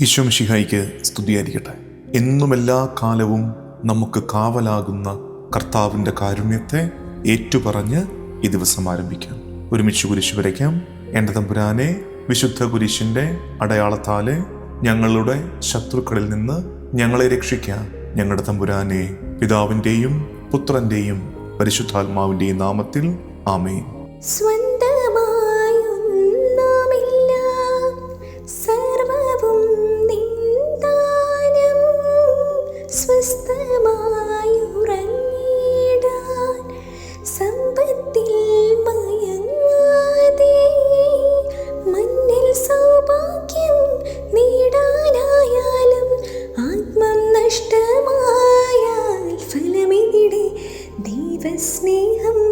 ഈശ്വമിഷിഹായിക്ക് സ്തുതിയായിരിക്കട്ടെ. എന്നും എല്ലാ കാലവും നമുക്ക് കാവലാകുന്ന കർത്താവിന്റെ കാരുണ്യത്തെ ഏറ്റുപറഞ്ഞ് ഈ ദിവസം ആരംഭിക്കാം. ഒരുമിച്ച് കുരിശ് വരയ്ക്കാം. എന്റെ തമ്പുരാനെ വിശുദ്ധ കുരിശിന്റെ അടയാളത്താലെ ഞങ്ങളുടെ ശത്രുക്കളിൽ നിന്ന് ഞങ്ങളെ രക്ഷിക്കാം. ഞങ്ങളുടെ തമ്പുരാനെ പിതാവിന്റെയും പുത്രന്റെയും പരിശുദ്ധാത്മാവിന്റെയും നാമത്തിൽ ആമേ സ്വന്തമായൊന്നുമില്ല സ്വസ്ഥമായുറങ്ങിടാൻ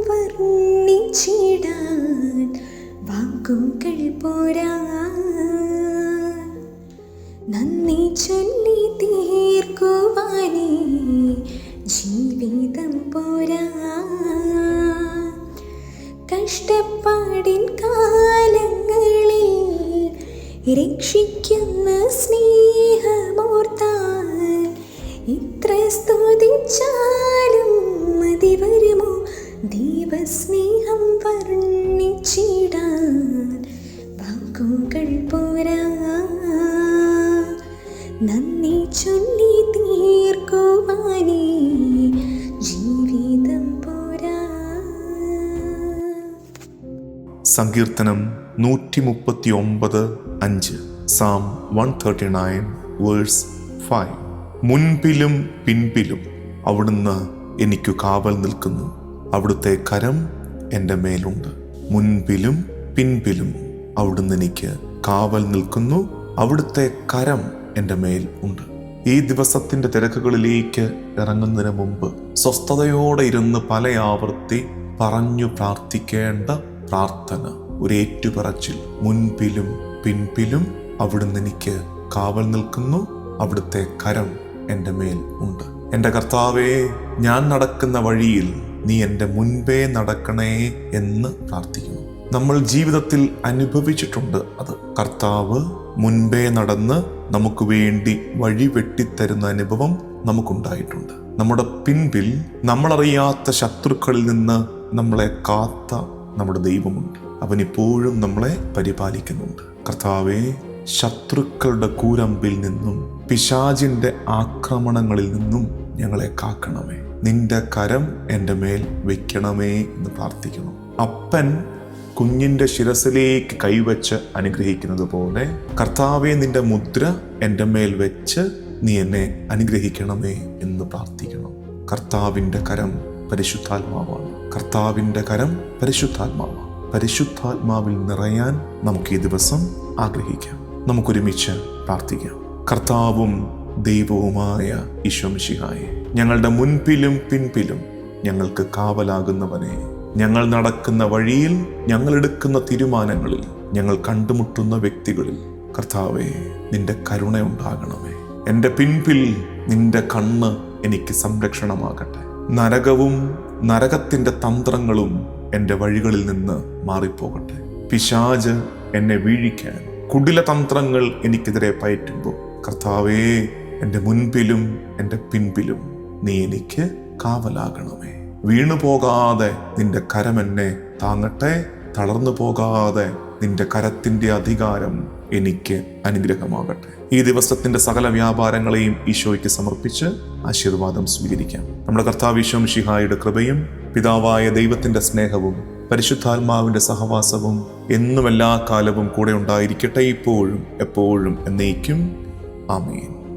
വർണിച്ചിടാൻ വാക്കുകൾ പോരാ. നന്ദി ചൊല്ലി ജീവിതം പോരാ. കഷ്ടപ്പാടിൻ കാലങ്ങളിൽ രക്ഷിക്കുന്ന സ്നേഹമോർത്താൽ ഇത്ര സ്തുതിച്ചാലും മതി വരുമോ? ദൈവസ്നേഹം വർണിച്ചിടാൻ വാക്കുകൾ പോരാ. നന്ദി ചൊല്ലി തീർക്കുവാനേ സങ്കീർത്തനം നൂറ്റി മുപ്പത്തി ഒമ്പത് അഞ്ച് Psalm one thirty nine verse five മുൻപിലും പിൻപിലും അവിടുന്ന് എനിക്കു കാവൽ നിൽക്കുന്നു. അവിടുത്തെ കരം എന്റെ മേലുണ്ട്. മുൻപിലും പിൻപിലും അവിടുന്ന് എനിക്ക് കാവൽ നിൽക്കുന്നു. അവിടുത്തെ കരം എന്റെ മേൽ ഉണ്ട്. ഈ ദിവസത്തിന്റെ തിരക്കുകളിലേക്ക് ഇറങ്ങുന്നതിന് മുമ്പ് സ്വസ്ഥതയോടെ ഇരുന്ന് പല ആവർത്തി പറഞ്ഞു പ്രാർത്ഥിക്കേണ്ട പ്രാർത്ഥന ഒരു ഏറ്റുപറച്ചിൽ മുൻപിലും പിൻപിലും അവിടുന്ന് എനിക്ക് കാവൽ നിൽക്കുന്നു അവിടുത്തെ കരം എന്റെ മേൽ ഉണ്ട്. എന്റെ കർത്താവേ ഞാൻ നടക്കുന്ന വഴിയിൽ നീ എന്റെ മുൻപേ നടക്കണേ എന്ന് പ്രാർത്ഥിക്കുന്നു. നമ്മൾ ജീവിതത്തിൽ അനുഭവിച്ചിട്ടുണ്ട് അത്. കർത്താവ് മുൻപേ നടന്ന് നമുക്ക് വേണ്ടി വഴി വെട്ടിത്തരുന്ന അനുഭവം നമുക്കുണ്ടായിട്ടുണ്ട്. നമ്മുടെ പിൻപിൽ നമ്മളറിയാത്ത ശത്രുക്കളിൽ നിന്ന് നമ്മളെ കാത്ത നമ്മുടെ ദൈവമുണ്ട്. അവൻ ഇപ്പോഴും നമ്മളെ പരിപാലിക്കുന്നുണ്ട്. കർത്താവെ ശത്രുക്കളുടെ കൂരമ്പിൽ നിന്നും പിശാചിന്റെ ആക്രമണങ്ങളിൽ നിന്നും ഞങ്ങളെ കാക്കണമേ. നിന്റെ കരം എന്റെ മേൽ വെക്കണമേ എന്ന് പ്രാർത്ഥിക്കുന്നു. അപ്പൻ കുഞ്ഞിന്റെ ശിരസിലേക്ക് കൈവച്ച് അനുഗ്രഹിക്കുന്നത് പോലെ കർത്താവെ നിന്റെ മുദ്ര എന്റെ മേൽ വെച്ച് നീ എന്നെ അനുഗ്രഹിക്കണമേ എന്ന് പ്രാർത്ഥിക്കണം കർത്താവിന്റെ കരം പരിശുദ്ധാത്മാവാണ്. കർത്താവിന്റെ കരം പരിശുദ്ധാത്മാവാണ്. പരിശുദ്ധാത്മാവിൽ നിറയാൻ നമുക്ക് ഈ ദിവസം ആഗ്രഹിക്കാം. നമുക്കൊരുമിച്ച് പ്രാർത്ഥിക്കാം. കർത്താവും ദൈവവുമായ ഈശ്വംശിഹായെ ഞങ്ങളുടെ മുൻപിലും പിൻപിലും ഞങ്ങൾക്ക് കാവലാകുന്നവനെ ഞങ്ങൾ നടക്കുന്ന വഴിയിൽ ഞങ്ങൾ എടുക്കുന്ന തീരുമാനങ്ങളിൽ ഞങ്ങൾ കണ്ടുമുട്ടുന്ന വ്യക്തികളിൽ കർത്താവെ നിന്റെ കരുണ ഉണ്ടാകണമേ എന്റെ പിൻപിൽ നിന്റെ കണ്ണ് എനിക്ക് സംരക്ഷണമാകട്ടെ. നരകവും നരകത്തിന്റെ തന്ത്രങ്ങളും എന്റെ വഴികളിൽ നിന്ന് മാറിപ്പോകട്ടെ. പിശാജ് എന്നെ വീഴിക്കാൻ കുടില തന്ത്രങ്ങൾ എനിക്കെതിരെ പയറ്റുമ്പോൾ കർത്താവേ എന്റെ മുൻപിലും എന്റെ പിൻപിലും നീ എനിക്ക് കാവലാകണമേ. വീണു പോകാതെ നിന്റെ കരമെന്നെ താങ്ങട്ടെ തളർന്നു പോകാതെ നിന്റെ കരത്തിന്റെ അധികാരം എനിക്ക് അനുഗ്രഹമാകട്ടെ. ഈ ദിവസത്തിന്റെ സകല വ്യാപാരങ്ങളെയും ഈശോയ്ക്ക് സമർപ്പിച്ച് ആശീർവാദം സ്വീകരിക്കാം. നമ്മുടെ കർത്താവ് ഈശോ ഷിഹായുടെ കൃപയും പിതാവായ ദൈവത്തിന്റെ സ്നേഹവും പരിശുദ്ധാത്മാവിന്റെ സഹവാസവും എന്നും എല്ലാ കാലവും കൂടെ ഉണ്ടായിരിക്കട്ടെ ഇപ്പോഴും എപ്പോഴും എന്നേക്കും. ആമേൻ.